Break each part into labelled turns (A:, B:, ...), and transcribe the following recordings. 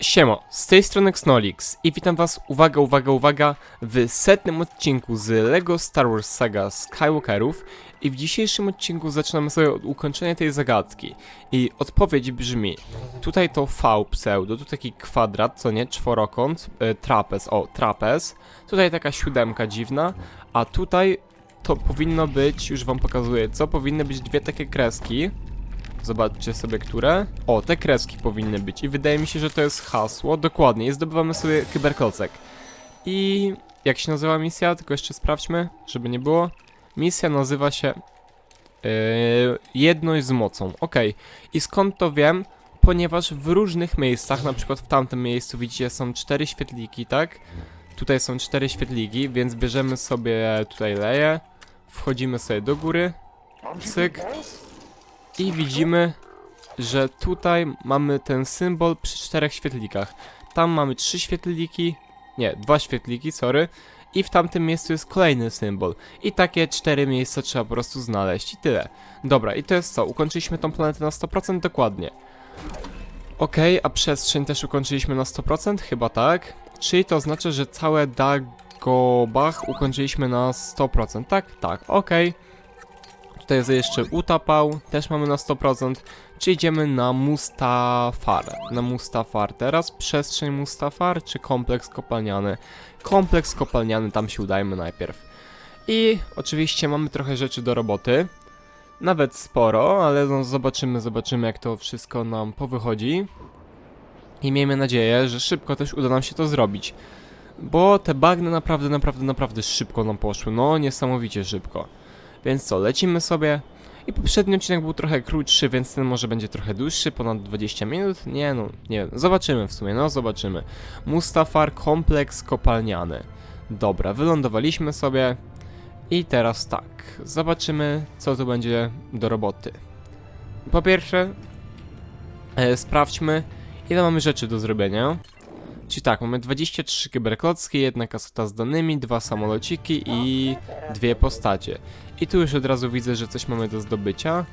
A: Siemo, z tej strony Xnolix i witam was, uwaga, uwaga, uwaga, w setnym odcinku z LEGO Star Wars Saga Skywalkerów i w dzisiejszym odcinku zaczynamy sobie od ukończenia tej zagadki. I odpowiedź brzmi, tutaj to V pseudo, tu taki kwadrat, co nie, czworokąt, e, trapez, o, trapez, tutaj taka siódemka dziwna, a tutaj to powinno być, już wam pokazuję co, powinny być dwie takie kreski, Zobaczcie sobie, które. O, te kreski powinny być. I wydaje mi się, że to jest hasło. Dokładnie. I zdobywamy sobie kyberklocek. I jak się nazywa misja? Tylko jeszcze sprawdźmy, żeby nie było. Misja nazywa się yy, Jedność z mocą. Ok. I skąd to wiem? Ponieważ w różnych miejscach, na przykład w tamtym miejscu widzicie są cztery świetliki, tak? Tutaj są cztery świetliki, więc bierzemy sobie tutaj leje. Wchodzimy sobie do góry. Cyk. I widzimy, że tutaj mamy ten symbol przy czterech świetlikach. Tam mamy trzy świetliki, nie, dwa świetliki, sorry. I w tamtym miejscu jest kolejny symbol. I takie cztery miejsca trzeba po prostu znaleźć i tyle. Dobra, i to jest co? Ukończyliśmy tą planetę na 100% dokładnie. Okej, a przestrzeń też ukończyliśmy na 100%? Chyba tak. Czyli to oznacza, że całe Dagobah ukończyliśmy na 100%, tak? Tak, okej. Tutaj jeszcze utapał, też mamy na 100%. Czy idziemy na Mustafar? Na Mustafar. Teraz przestrzeń Mustafar czy kompleks kopalniany? Kompleks kopalniany, tam się udajmy najpierw. I oczywiście mamy trochę rzeczy do roboty. Nawet sporo, ale no zobaczymy, zobaczymy jak to wszystko nam powychodzi. I miejmy nadzieję, że szybko też uda nam się to zrobić. Bo te bagny naprawdę, naprawdę, naprawdę szybko nam poszły. No, niesamowicie szybko. Więc co, lecimy sobie. I poprzedni odcinek był trochę krótszy, więc ten może będzie trochę dłuższy, ponad 20 minut. Nie no, nie wiem, zobaczymy w sumie, no zobaczymy. Mustafar kompleks kopalniany. Dobra, wylądowaliśmy sobie. I teraz tak, zobaczymy co tu będzie do roboty. Po pierwsze, e, sprawdźmy ile mamy rzeczy do zrobienia. Czyli tak, mamy 23 kyberklocki, jedna kaseta z danymi, dwa samolociki i dwie postacie. I tu już od razu widzę, że coś mamy do zdobycia.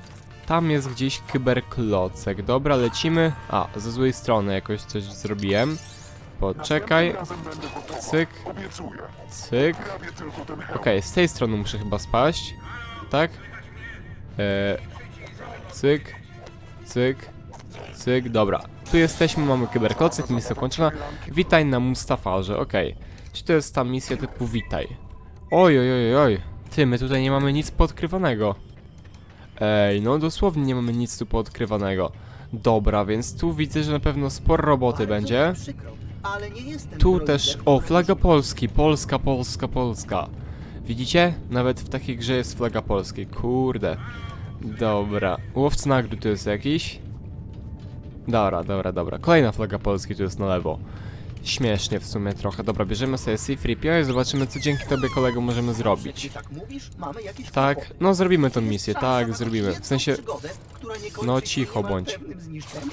A: Tam jest gdzieś kyberklocek. Dobra, lecimy. A, ze złej strony jakoś coś zrobiłem. Poczekaj. Cyk, cyk. Okej, z tej strony muszę chyba spaść. Tak? Eee, cyk, cyk, cyk, dobra. Tu jesteśmy, mamy kyberklocek, misja kończona. Witaj na Mustafarze, okej. Czy to jest ta misja typu witaj? Oj, oj, oj, oj. Ty, my tutaj nie mamy nic podkrywanego. Ej, no dosłownie nie mamy nic tu podkrywanego. Dobra, więc tu widzę, że na pewno sporo roboty będzie. Tu też, o, flaga Polski, Polska, Polska, Polska. Widzicie? Nawet w takiej grze jest flaga Polski, kurde. Dobra, łowca nagród tu jest jakiś. Dobra, dobra, dobra. Kolejna flaga Polski tu jest na lewo. Śmiesznie w sumie trochę. Dobra, bierzemy sobie C-3PO i zobaczymy, co dzięki tobie, kolego, możemy zrobić.
B: Tak mówisz, mamy jakieś
A: Tak,
B: kłopoty.
A: no zrobimy
B: Jest
A: misję,
B: szansa
A: tak,
B: na
A: zrobimy. W sensie,
B: przygodę, która nie kończy
A: no
B: się
A: cicho
B: niemal
A: bądź.
B: pewnym zniszczeniem?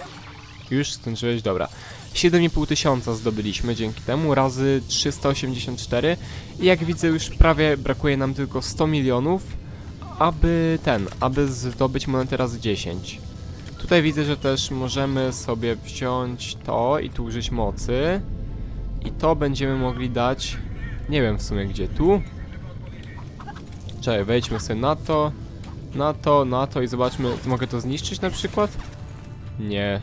A: Już skończyłeś? Dobra. 7,5 tysiąca zdobyliśmy dzięki temu, razy 384 i jak widzę już prawie brakuje nam tylko 100 milionów, aby ten, aby zdobyć monetę razy 10. Tutaj widzę, że też możemy sobie wziąć to i tu użyć mocy i to będziemy mogli dać, nie wiem w sumie gdzie, tu? Czekaj, wejdźmy sobie na to, na to, na to i zobaczmy, mogę to zniszczyć na przykład? Nie,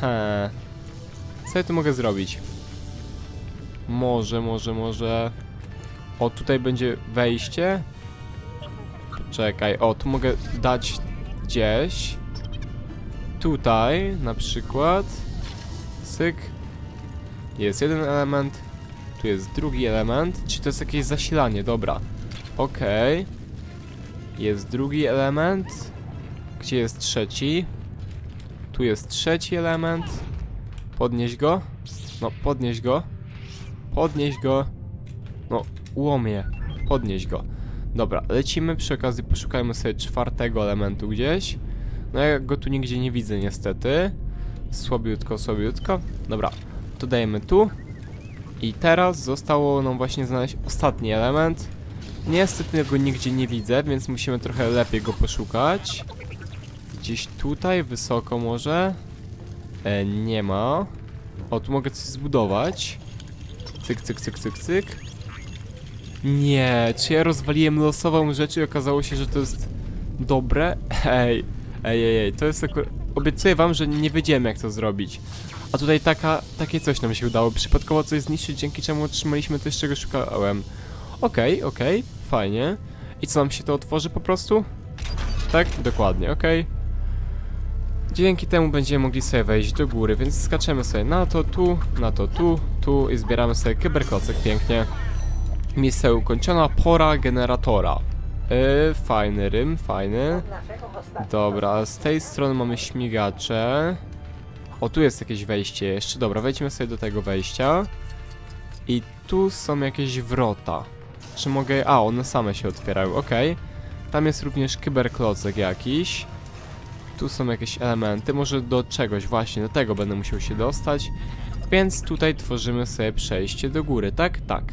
A: He. Co ja tu mogę zrobić? Może, może, może... O, tutaj będzie wejście. Czekaj, o, tu mogę dać gdzieś. Tutaj, na przykład. Syk. Jest jeden element. Tu jest drugi element. Czy to jest jakieś zasilanie? Dobra. Okej. Jest drugi element. Gdzie jest trzeci? Tu jest trzeci element. Podnieś go. No, podnieś go. Podnieś go. No, łomie. Podnieś go. Dobra, lecimy. Przy okazji poszukajmy sobie czwartego elementu gdzieś. No ja go tu nigdzie nie widzę niestety. Słabiutko, słabiutko. Dobra, to dajemy tu. I teraz zostało nam właśnie znaleźć ostatni element. Niestety go nigdzie nie widzę, więc musimy trochę lepiej go poszukać. Gdzieś tutaj, wysoko może? E, nie ma. O, tu mogę coś zbudować. Cyk, cyk, cyk, cyk, cyk. Nie, czy ja rozwaliłem losową rzecz i okazało się, że to jest dobre? Ej, ej, ej, ej, to jest akurat... Obiecuję wam, że nie wiedziałem jak to zrobić. A tutaj taka, takie coś nam się udało. Przypadkowo coś zniszczyć, dzięki czemu otrzymaliśmy coś, czego szukałem. Okej, okej, fajnie. I co nam się to otworzy po prostu? Tak? Dokładnie, okej. Dzięki temu będziemy mogli sobie wejść do góry, więc skaczemy sobie na to, tu, na to, tu, tu i zbieramy sobie kyberkocek pięknie. Misja ukończona, pora generatora. Yy, fajny rym, fajny. Dobra, z tej strony mamy śmigacze. O, tu jest jakieś wejście jeszcze. Dobra, wejdźmy sobie do tego wejścia. I tu są jakieś wrota. Czy mogę... A, one same się otwierają, okej. Tam jest również kyberklocek jakiś. Tu są jakieś elementy, może do czegoś właśnie, do tego będę musiał się dostać. Więc tutaj tworzymy sobie przejście do góry, tak? Tak.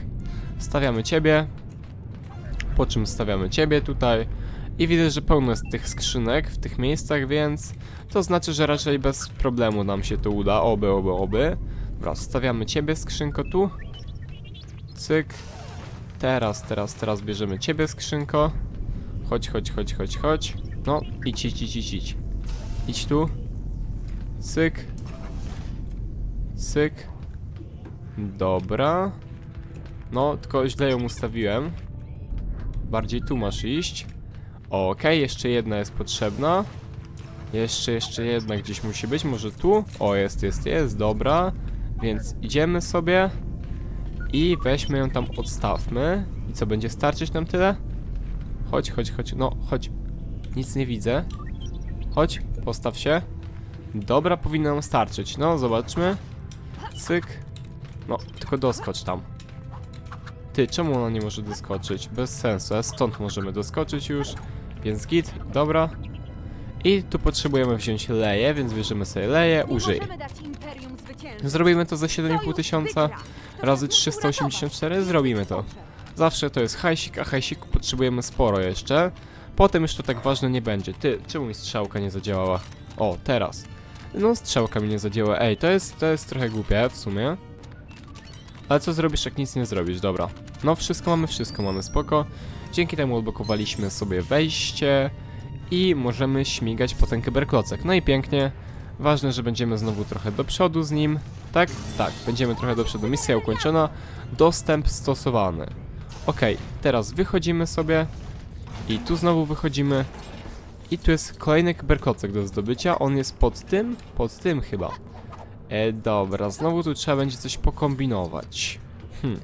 A: Stawiamy ciebie. Po czym stawiamy ciebie tutaj. I widzę, że pełno jest tych skrzynek w tych miejscach, więc to znaczy, że raczej bez problemu nam się to uda. Oby, oby, oby. Dobra, stawiamy ciebie, skrzynko tu. Cyk. Teraz, teraz, teraz bierzemy ciebie, skrzynko. Chodź, chodź, chodź, chodź, chodź. No, idź, idź, idź, idź, idź. Tu. Cyk. Cyk. Dobra. No, tylko źle ją ustawiłem. Bardziej tu masz iść. Okej, jeszcze jedna jest potrzebna. Jeszcze, jeszcze jedna gdzieś musi być, może tu? O, jest, jest, jest, dobra. Więc idziemy sobie i weźmy ją tam, odstawmy. I co, będzie starczyć nam tyle? Chodź, chodź, chodź, no, chodź. Nic nie widzę. Chodź, postaw się. Dobra, powinno nam starczyć. No, zobaczmy. Cyk. No, tylko doskocz tam. Ty, czemu ona nie może doskoczyć? Bez sensu, a stąd możemy doskoczyć już. Więc git, dobra. I tu potrzebujemy wziąć leje, więc bierzemy sobie leje, użyj. Zrobimy to za 7,5 tysiąca razy 384, zrobimy to. Zawsze to jest hajsik, a hajsiku potrzebujemy sporo jeszcze. Potem już to tak ważne nie będzie. Ty, czemu mi strzałka nie zadziałała? O, teraz. No, strzałka mi nie zadziałała. Ej, to jest, to jest trochę głupie w sumie. Ale co zrobisz, jak nic nie zrobisz? Dobra. No, wszystko mamy, wszystko mamy, spoko. Dzięki temu odblokowaliśmy sobie wejście i możemy śmigać po ten kyberklocek. No i pięknie. Ważne, że będziemy znowu trochę do przodu z nim. Tak? Tak, będziemy trochę do przodu. Misja ukończona. Dostęp stosowany. Okej, teraz wychodzimy sobie. I tu znowu wychodzimy. I tu jest kolejny kyberklocek do zdobycia. On jest pod tym? Pod tym chyba. E, dobra, znowu tu trzeba będzie coś pokombinować. Hmm.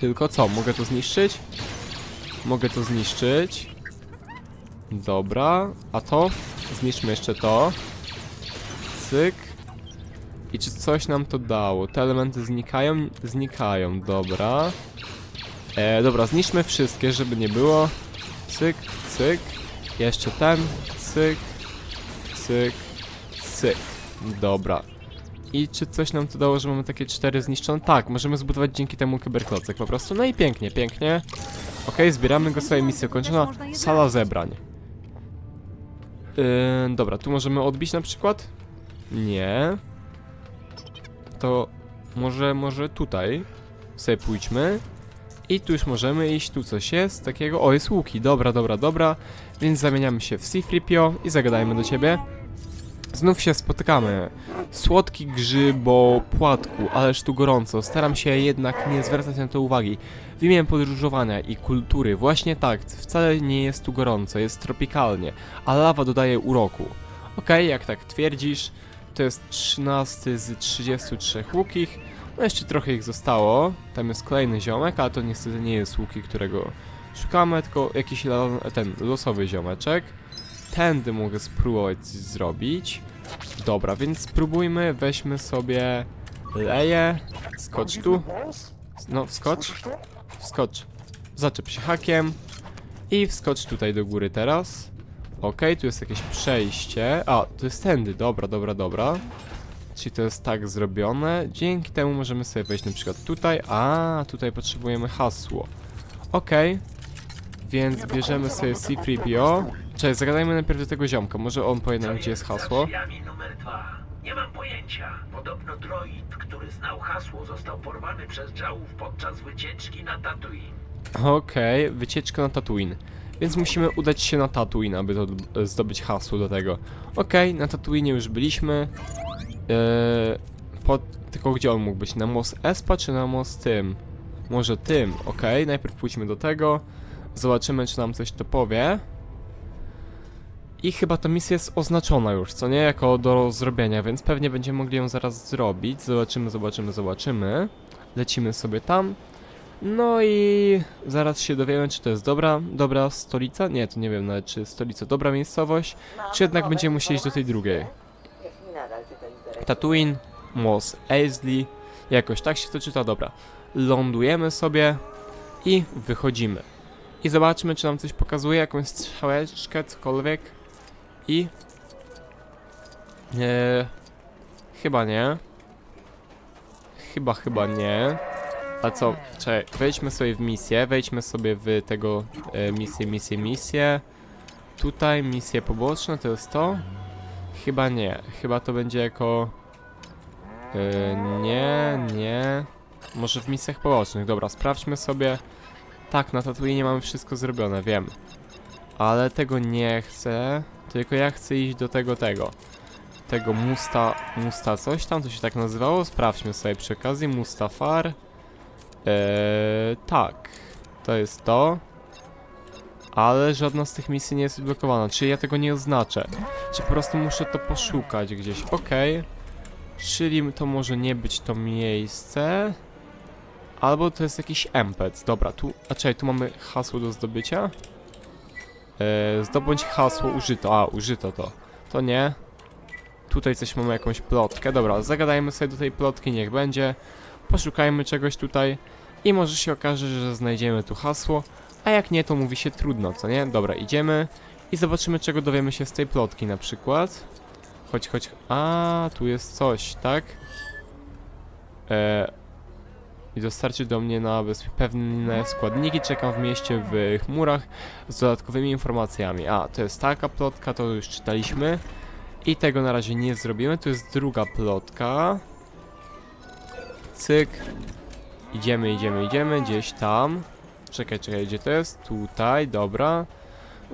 A: Tylko co, mogę to zniszczyć? Mogę to zniszczyć. Dobra, a to? Zniszczmy jeszcze to. Cyk. I czy coś nam to dało? Te elementy znikają? Znikają, dobra. E, dobra, zniszczmy wszystkie, żeby nie było. Cyk, cyk. Jeszcze ten. Cyk, cyk, cyk. Dobra. I czy coś nam to dało, że mamy takie cztery zniszczone? Tak, możemy zbudować dzięki temu kyberklocek po prostu. No i pięknie, pięknie. Okej, zbieramy go sobie, misja kończona. Sala zebrań. Yy, dobra, tu możemy odbić na przykład? Nie. To może, może tutaj sobie pójdźmy. I tu już możemy iść, tu coś jest takiego. O, jest łuki, dobra, dobra, dobra. Więc zamieniamy się w Sifripio i zagadajmy do ciebie. Znów się spotykamy. Słodki grzybo płatku, ależ tu gorąco. Staram się jednak nie zwracać na to uwagi. W imię podróżowania i kultury, właśnie tak, wcale nie jest tu gorąco, jest tropikalnie, a lawa dodaje uroku. Okej, jak tak twierdzisz, to jest 13 z 33 łukich. No jeszcze trochę ich zostało. Tam jest kolejny ziomek, ale to niestety nie jest łuki, którego szukamy, tylko jakiś ten losowy ziomeczek. Tędy mogę spróbować coś zrobić. Dobra, więc spróbujmy, weźmy sobie leję, skocz tu. No, wskocz. Wskocz. Zaczep się hakiem. I wskocz tutaj do góry teraz. Okej, tu jest jakieś przejście. A, to jest tędy. Dobra, dobra, dobra. Czyli to jest tak zrobione. Dzięki temu możemy sobie wejść na przykład tutaj. A, tutaj potrzebujemy hasło. Okej. Więc bierzemy sobie C3PO. Cześć, zagadajmy najpierw do tego ziomka. Może on powie nam, gdzie jest hasło.
C: numer dwa. Nie mam pojęcia. Podobno droid, który znał hasło, został porwany przez działów podczas wycieczki na Tatooine.
A: Okej, wycieczka na Tatooine. Więc musimy udać się na Tatooine, aby to, e, zdobyć hasło do tego. Okej, na Tatooine już byliśmy. Eee, pod, tylko gdzie on mógł być? Na most Espa czy na most tym? Może tym, okej. Najpierw pójdźmy do tego. Zobaczymy, czy nam coś to powie. I chyba ta misja jest oznaczona już, co nie? Jako do zrobienia, więc pewnie będziemy mogli ją zaraz zrobić. Zobaczymy, zobaczymy, zobaczymy. Lecimy sobie tam. No i zaraz się dowiemy, czy to jest dobra, dobra stolica. Nie, to nie wiem nawet, czy stolica dobra miejscowość, czy jednak będziemy musieli iść do tej drugiej. Tatooine, Mos Eisley, jakoś tak się to czyta, dobra. Lądujemy sobie i wychodzimy. I zobaczmy, czy nam coś pokazuje, jakąś strzałeczkę, cokolwiek. I... Nie... Chyba nie. Chyba, chyba nie. A co? Czekaj, wejdźmy sobie w misję, wejdźmy sobie w tego e, misję, misję, misję. Tutaj misje poboczne to jest to? Chyba nie, chyba to będzie jako... E, nie, nie. Może w misjach pobocznych, dobra, sprawdźmy sobie. Tak, na Tatooine mamy wszystko zrobione, wiem. Ale tego nie chcę, tylko ja chcę iść do tego, tego. Tego Musta, Musta coś tam, to się tak nazywało? Sprawdźmy sobie przy okazji, Mustafar. Eee, tak. To jest to. Ale żadna z tych misji nie jest odblokowana, czyli ja tego nie oznaczę. Czy po prostu muszę to poszukać gdzieś. Okej. Czyli to może nie być to miejsce. Albo to jest jakiś empec. Dobra, tu... A czekaj, tu mamy hasło do zdobycia. Eee, zdobądź hasło użyto. A, użyto to. To nie. Tutaj coś mamy jakąś plotkę. Dobra, zagadajmy sobie do tej plotki, niech będzie poszukajmy czegoś tutaj i może się okaże, że znajdziemy tu hasło, a jak nie, to mówi się trudno, co nie? Dobra, idziemy i zobaczymy, czego dowiemy się z tej plotki na przykład. Chodź, chodź. A, tu jest coś, tak? E, I dostarczy do mnie na pewne składniki. Czekam w mieście w chmurach z dodatkowymi informacjami. A, to jest taka plotka, to już czytaliśmy. I tego na razie nie zrobimy. Tu jest druga plotka. Cyk. Idziemy, idziemy, idziemy, gdzieś tam. Czekaj, czekaj, gdzie to jest? Tutaj, dobra.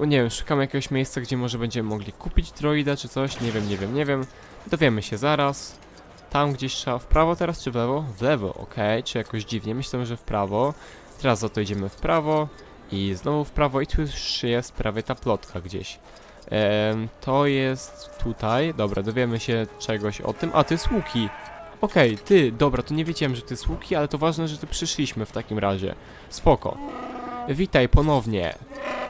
A: O, nie wiem, szukam jakiegoś miejsca, gdzie może będziemy mogli kupić droida czy coś. Nie wiem, nie wiem, nie wiem. Dowiemy się zaraz. Tam gdzieś trzeba w prawo teraz, czy w lewo? W lewo, okej, czy jakoś dziwnie. Myślę, że w prawo. Teraz za to idziemy w prawo. I znowu w prawo i tu już jest prawie ta plotka gdzieś. Em, to jest tutaj. Dobra, dowiemy się czegoś o tym. A, to jest Łuki. Okej, ty, dobra, to nie wiedziałem, że ty jest Łuki, ale to ważne, że tu przyszliśmy w takim razie. Spoko. Witaj ponownie.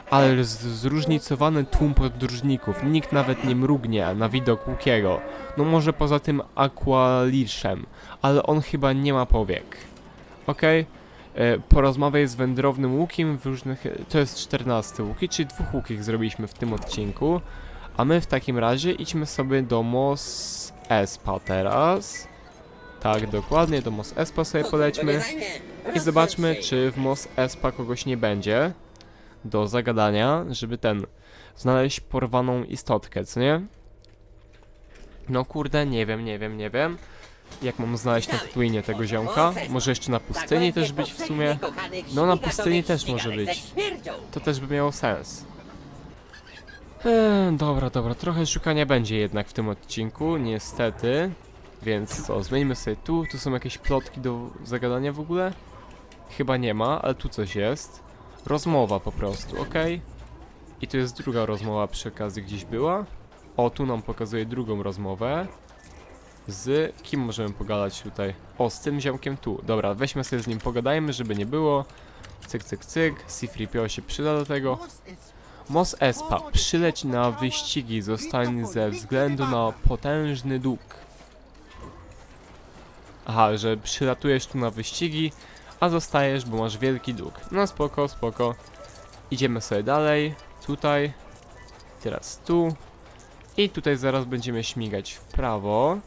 A: Ale zróżnicowany tłum podróżników. Nikt nawet nie mrugnie na widok Łukiego. No może poza tym Aqualiszem, ale on chyba nie ma powiek. Okej? E, Porozmawiaj z wędrownym łukiem w różnych... To jest 14 łuki, czyli dwóch łukich zrobiliśmy w tym odcinku. A my w takim razie idźmy sobie do Mos Espa teraz. Tak, dokładnie, do Mos Espa sobie polećmy. I zobaczmy, czy w Mos Espa kogoś nie będzie do zagadania, żeby ten znaleźć porwaną istotkę, co nie? No kurde, nie wiem, nie wiem, nie wiem. Jak mam znaleźć na Tatooine tego ziomka? Może jeszcze na pustyni też być w sumie? No na pustyni też może być. To też by miało sens. Eee, dobra, dobra, trochę szukania będzie jednak w tym odcinku, niestety. Więc co, zmieńmy sobie tu. Tu są jakieś plotki do zagadania w ogóle? Chyba nie ma, ale tu coś jest. Rozmowa po prostu, ok? I tu jest druga rozmowa przy okazji gdzieś była. O, tu nam pokazuje drugą rozmowę. Z kim możemy pogadać tutaj? O, z tym ziomkiem tu. Dobra, weźmy sobie z nim pogadajmy, żeby nie było. Cyk, cyk, cyk. C-3PO się przyda do tego. Mos Espa, przyleć na wyścigi, zostań ze względu na potężny dług. Aha, że przylatujesz tu na wyścigi, a zostajesz, bo masz wielki dług. No spoko, spoko. Idziemy sobie dalej, tutaj, teraz tu. I tutaj zaraz będziemy śmigać w prawo.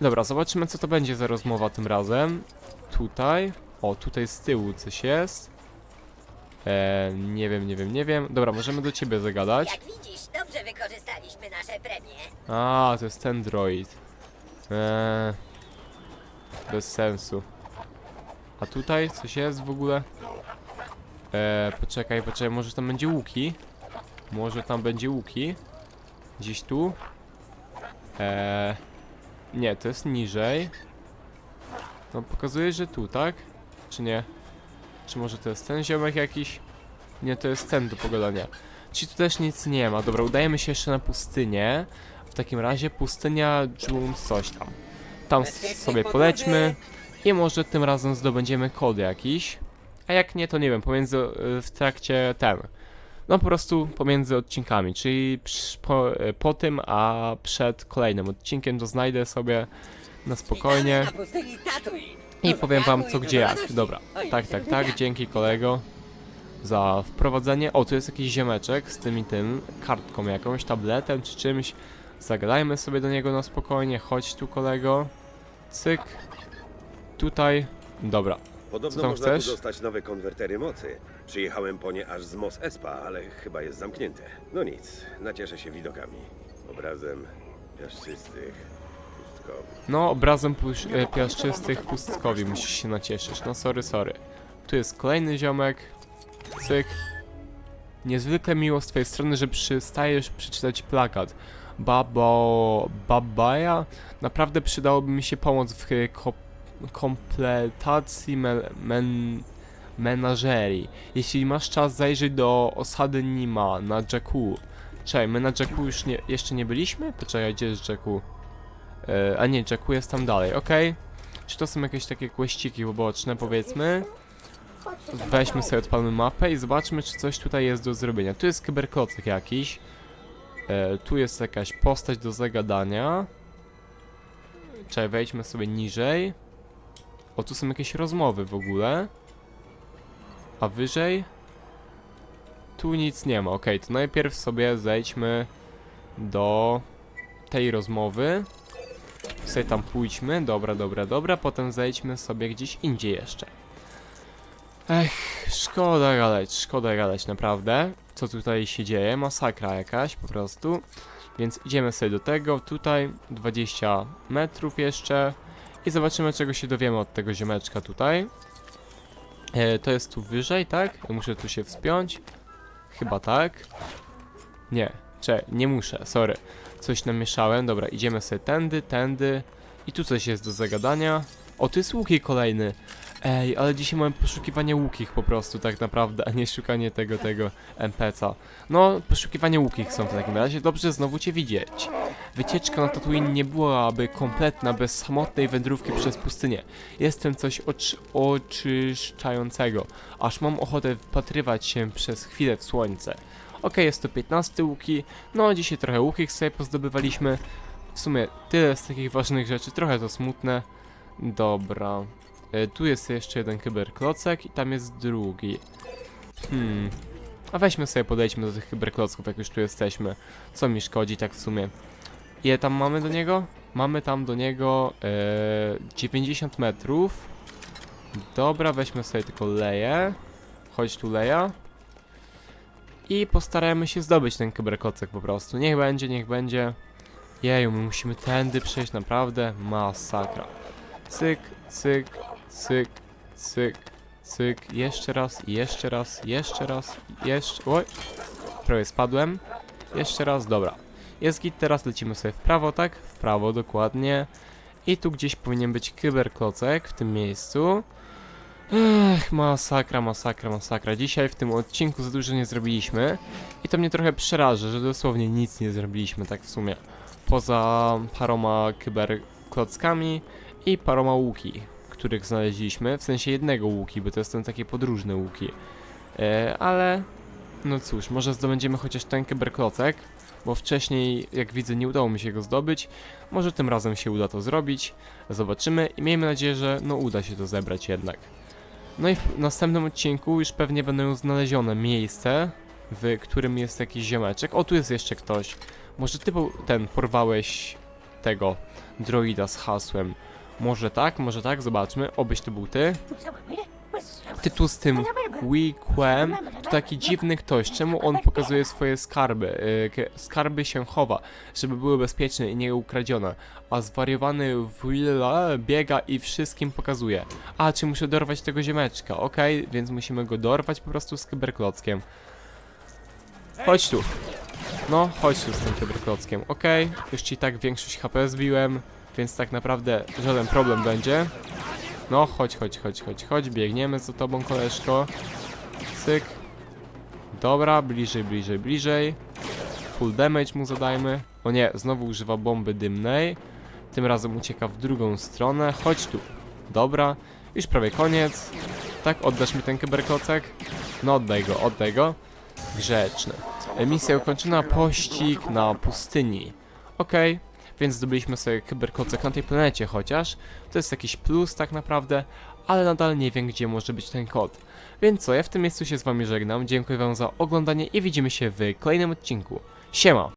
A: Dobra, zobaczymy co to będzie za rozmowa tym razem. Tutaj. O, tutaj z tyłu coś jest. Eee, nie wiem, nie wiem, nie wiem. Dobra, możemy do ciebie zagadać.
D: Jak widzisz, dobrze wykorzystaliśmy nasze premie.
A: A, to jest ten droid. Eee, bez sensu. A tutaj coś jest w ogóle? Eee, poczekaj, poczekaj, może tam będzie łuki? Może tam będzie łuki? Gdzieś tu? Eee, nie, to jest niżej. No pokazuje, że tu, tak? Czy nie? Czy może to jest ten ziomek jakiś? Nie, to jest ten do pogadania. Czyli tu też nic nie ma. Dobra, udajemy się jeszcze na pustynię. W takim razie pustynia June coś tam. Tam sobie polećmy i może tym razem zdobędziemy kody jakiś. A jak nie, to nie wiem, pomiędzy y, w trakcie ten. No po prostu pomiędzy odcinkami, czyli po, y, po tym, a przed kolejnym odcinkiem to znajdę sobie na spokojnie i powiem wam co gdzie jak. Dobra, tak, tak, tak, dzięki kolego za wprowadzenie. O, tu jest jakiś ziomeczek z tym i tym, kartką jakąś, tabletem czy czymś. Zagadajmy sobie do niego na spokojnie, chodź tu kolego. Cyk. Tutaj. Dobra,
E: Podobno
A: Co tam
E: można
A: chcesz?
E: tu dostać nowe konwertery mocy. Przyjechałem po nie aż z Mos Espa, ale chyba jest zamknięte. No nic, nacieszę się widokami. Obrazem piaszczystych, pustkowych.
A: No, obrazem puś- e, piaszczystych pustkowi musisz się nacieszyć. No, sorry, sorry. Tu jest kolejny ziomek. Cyk. Niezwykle miło z twojej strony, że przystajesz przeczytać plakat. Babo... Babaja? Naprawdę przydałoby mi się pomoc w e, ko kompletacji me men menażerii. Jeśli masz czas, zajrzyj do osady Nima na Jakku. Czekaj, my na Jakku już nie, jeszcze nie byliśmy? Poczekaj, gdzie jest Jakku? E, a nie, Jacku jest tam dalej, okej. Czy to są jakieś takie kłeściki poboczne, powiedzmy? Weźmy sobie, odpalmy mapę i zobaczmy, czy coś tutaj jest do zrobienia. Tu jest kyberklocek jakiś. E, tu jest jakaś postać do zagadania. Czekaj, wejdźmy sobie niżej. O, tu są jakieś rozmowy w ogóle. A wyżej? Tu nic nie ma, okej, to najpierw sobie zejdźmy do tej rozmowy. Sobie tam pójdźmy, dobra, dobra, dobra, potem zejdźmy sobie gdzieś indziej jeszcze. Ech, szkoda gadać, szkoda gadać, naprawdę. Co tutaj się dzieje? Masakra jakaś, po prostu. Więc idziemy sobie do tego, tutaj 20 metrów jeszcze i zobaczymy czego się dowiemy od tego ziomeczka tutaj. E, to jest tu wyżej, tak? Muszę tu się wspiąć. Chyba tak. Nie, cze, nie muszę, sorry. Coś namieszałem. Dobra, idziemy sobie tędy, tędy. I tu coś jest do zagadania. O, tu jest łuki kolejny. Ej, ale dzisiaj mamy poszukiwanie łukich po prostu, tak naprawdę, a nie szukanie tego, tego NPC-a. No, poszukiwanie łukich są w takim razie. Dobrze znowu cię widzieć. Wycieczka na Tatooine nie byłaby kompletna bez samotnej wędrówki przez pustynię. Jestem coś oczy oczyszczającego, aż mam ochotę wpatrywać się przez chwilę w słońce. Okej, jest to 15 łuki, no dzisiaj trochę łukich sobie pozdobywaliśmy. W sumie tyle z takich ważnych rzeczy, trochę to smutne. Dobra. E, tu jest jeszcze jeden kyberklocek i tam jest drugi. Hmm. A weźmy sobie, podejdźmy do tych kyberklocków, jak już tu jesteśmy. Co mi szkodzi tak w sumie? Ile tam mamy do niego? Mamy tam do niego e, 90 metrów. Dobra, weźmy sobie tylko leję. Chodź tu leja. I postarajmy się zdobyć ten kyberklocek po prostu. Niech będzie, niech będzie. Jeju, my musimy tędy przejść, naprawdę masakra. Cyk, cyk, cyk, cyk, cyk. Jeszcze raz, jeszcze raz, jeszcze raz, jeszcze... Oj, prawie spadłem. Jeszcze raz, dobra. Jest git, teraz lecimy sobie w prawo, tak? W prawo, dokładnie. I tu gdzieś powinien być kyberklocek, w tym miejscu. Ech, masakra, masakra, masakra. Dzisiaj w tym odcinku za dużo nie zrobiliśmy. I to mnie trochę przeraża, że dosłownie nic nie zrobiliśmy, tak w sumie. Poza paroma kyberklockami i paroma łuki, których znaleźliśmy. W sensie jednego łuki, bo to ten takie podróżne łuki. E, ale, no cóż, może zdobędziemy chociaż ten kyberklocek, bo wcześniej, jak widzę, nie udało mi się go zdobyć. Może tym razem się uda to zrobić. Zobaczymy i miejmy nadzieję, że no uda się to zebrać jednak. No i w następnym odcinku już pewnie będą znalezione miejsce, w którym jest jakiś ziomeczek. O, tu jest jeszcze ktoś. Może ty ten porwałeś tego droida z hasłem. Może tak, może tak, zobaczmy. Obyś to był ty. Ty tu z tym Weequem. taki dziwny ktoś? Czemu on pokazuje swoje skarby? Y, Skarby się chowa, żeby były bezpieczne i nie ukradzione. A zwariowany Willa biega i wszystkim pokazuje. A, czy muszę dorwać tego ziemeczka? Okej, więc musimy go dorwać po prostu z kyberklockiem. Chodź tu. No, chodź tu z tym kyberklockiem. Okej, już ci tak większość HP zbiłem, więc tak naprawdę żaden problem będzie. No, chodź, chodź, chodź, chodź, chodź, biegniemy za tobą, koleżko. Cyk. Dobra, bliżej, bliżej, bliżej. Full damage mu zadajmy. O nie, znowu używa bomby dymnej. Tym razem ucieka w drugą stronę. Chodź tu. Dobra, już prawie koniec. Tak, oddasz mi ten kyberklocek? No oddaj go, oddaj go. Grzeczny. Misja ukończona, pościg na pustyni. Okej, więc zdobyliśmy sobie kyberklocek na tej planecie chociaż. To jest jakiś plus tak naprawdę, ale nadal nie wiem gdzie może być ten kod. Więc co, ja w tym miejscu się z wami żegnam, dziękuję wam za oglądanie i widzimy się w kolejnym odcinku. Siema!